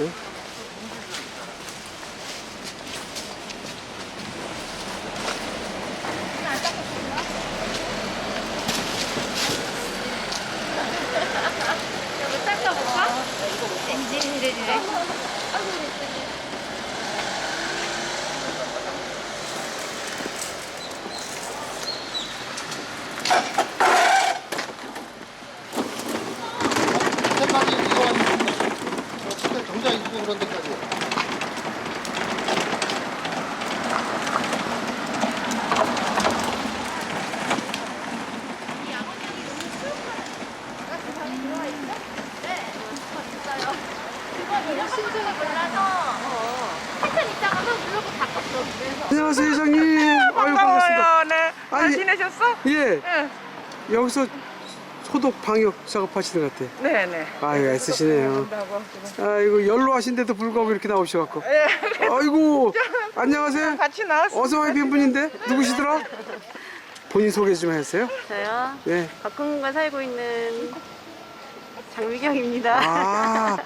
응? 이거 닦아볼까? 엔진들이래. 때까지 이거 완전 정장 입고 그런 데까지. 이거 신중히 몰라서 패턴 있다가도 누르고 바꿨어. 그래서 안녕하세요, 회장님. 아유, 반갑습니다. 반가워요. 네. 잘 아니, 지내셨어? 예, 네. 여기서 소독 방역 작업하시는 것 같아. 네, 네. 아유, 애쓰시네요. 한다고. 아이고, 연로하신데도 불구하고 이렇게 나오셔갖고. 예. 아이고, 안녕하세요. 같이 나왔어. 어서 와이 빈분인데 누구시더라? 본인 소개 좀 해주세요. 저요? 예. 박흥군가 살고 있는 장미경입니다. 아,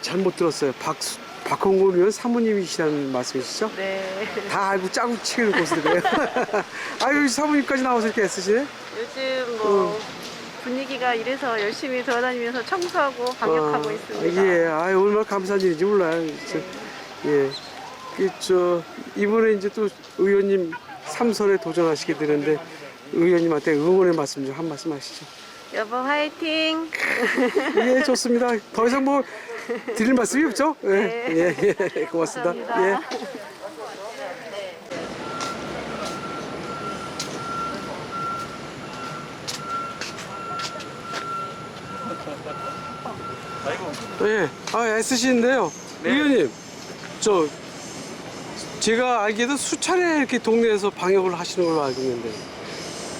잘못 들었어요. 박 박홍곤 의원 사모님이시라는 말씀이시죠? 네. 다 알고 짜고 치는 곳이래요. 아유, 사모님까지 나와서 이렇게 애쓰시네. 요즘 뭐 분위기가 이래서 열심히 돌아다니면서 청소하고 방역하고 아, 있습니다. 예, 아유, 얼마나 감사한 일인지 몰라요. 진짜. 예. 그, 저, 이번에 이제 또 의원님 삼선에 도전하시게 되는데, 의원님한테 응원의 말씀 좀 한 말씀 하시죠. 여보 화이팅! 예, 좋습니다. 더 이상 뭐 드릴 말씀이 없죠? 예, 네. 예, 예, 고맙습니다. 감사합니다. 예. 예, 아, 애쓰시는데요. 의원님, 저, 제가 알기에도 수차례 이렇게 동네에서 방역을 하시는 걸로 알고 있는데.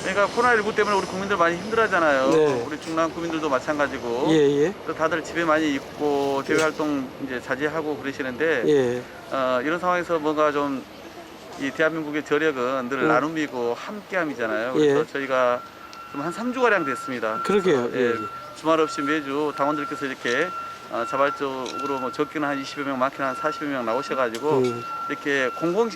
그러니까 코로나19 때문에 우리 국민들 많이 힘들어하잖아요. 네. 우리 중남 국민들도 마찬가지고. 예, 예. 또 다들 집에 많이 있고 대외 활동 이제 자제하고 그러시는데 예. 어, 이런 상황에서 뭔가 좀 이 대한민국의 저력은 늘 음. 나눔이고 함께함이잖아요. 그래서 예. 저희가 좀 한 3주 가량 됐습니다. 그러게요. 예, 예, 예. 주말 없이 매주 당원들께서 이렇게 어, 자발적으로 뭐 적게는 한 20여 명, 많게는 한 40여 명 나오셔가지고 음. 이렇게 공공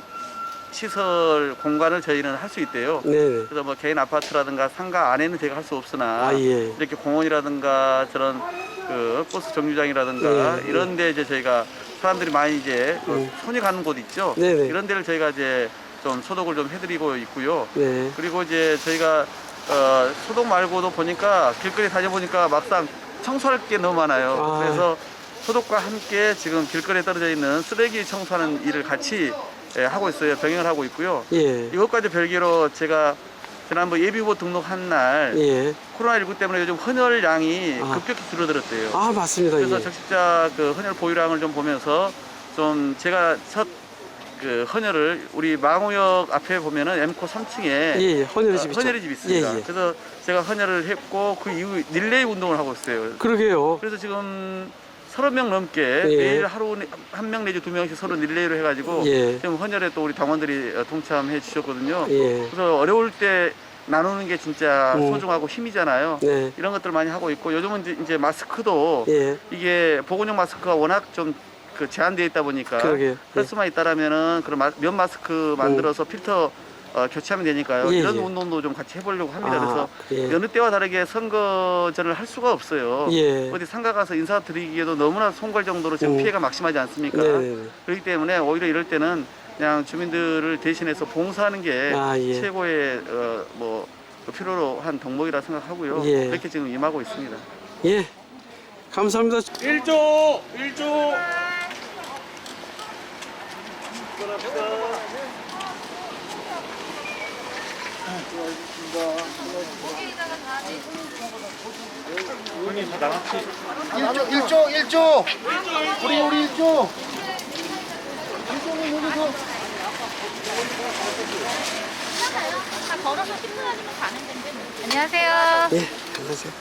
시설 공간을 저희는 할 수 있대요. 네네. 그래서 뭐 개인 아파트라든가 상가 안에는 제가 할 수 없으나 아, 예. 이렇게 공원이라든가 저런 그 버스 정류장이라든가 예, 이런 데 이제 저희가 사람들이 많이 이제 그 음. 손이 가는 곳 있죠. 네네. 이런 데를 저희가 이제 좀 소독을 좀 해드리고 있고요. 네. 그리고 이제 저희가 어, 소독 말고도 보니까 길거리 다녀보니까 막상 청소할 게 너무 많아요. 아. 그래서 소독과 함께 지금 길거리에 떨어져 있는 쓰레기 청소하는 일을 같이 예, 하고 있어요. 병행을 하고 있고요. 예. 이것까지 별개로 제가 지난번 예비후보 등록한 날 예. 코로나19 때문에 요즘 헌혈량이 아. 급격히 줄어들었대요. 아, 맞습니다. 그래서 예. 적십자 그 헌혈 보유량을 좀 보면서 좀 제가 첫그 헌혈을 우리 망우역 앞에 보면은 엠코 3층에 예, 예. 헌혈의 집 있죠. 헌혈의 집 있습니다. 예, 예. 그래서 제가 헌혈을 했고 그 이후 릴레이 운동을 하고 있어요. 그러게요. 그래서 지금 30명 넘게 예. 매일 하루 한 명 내지 두 명씩 서로 릴레이로 해가지고 예. 지금 헌혈에 또 우리 당원들이 어, 동참해 주셨거든요. 예. 그래서 어려울 때 나누는 게 진짜 음. 소중하고 힘이잖아요. 네. 이런 것들 많이 하고 있고 요즘은 이제- 이제 마스크도 예. 이게 보건용 마스크가 워낙 좀 그 제한되어 있다 보니까 그러게요. 할 수만 있다라면은 그런 마- 면 마스크 만들어서 필터 어, 교체하면 되니까요. 예, 이런 예. 운동도 좀 같이 해보려고 합니다. 아, 그래서 예. 여느 때와 다르게 선거전을 할 수가 없어요. 예. 어디 상가 가서 인사드리기에도 너무나 송갈 정도로 지금 음. 피해가 막심하지 않습니까? 네네네. 그렇기 때문에 오히려 이럴 때는 그냥 주민들을 대신해서 봉사하는 게 아, 예. 최고의 어, 뭐 필요로 한 덕목이라 생각하고요. 예. 그렇게 지금 임하고 있습니다. 예. 감사합니다. 1조! 1조! 일조 일조 일조. 우리 우리 일조. 일조는 여기서 다 걸어서 10분 하면 가는 건데. 안녕하세요. 예. 안녕하세요.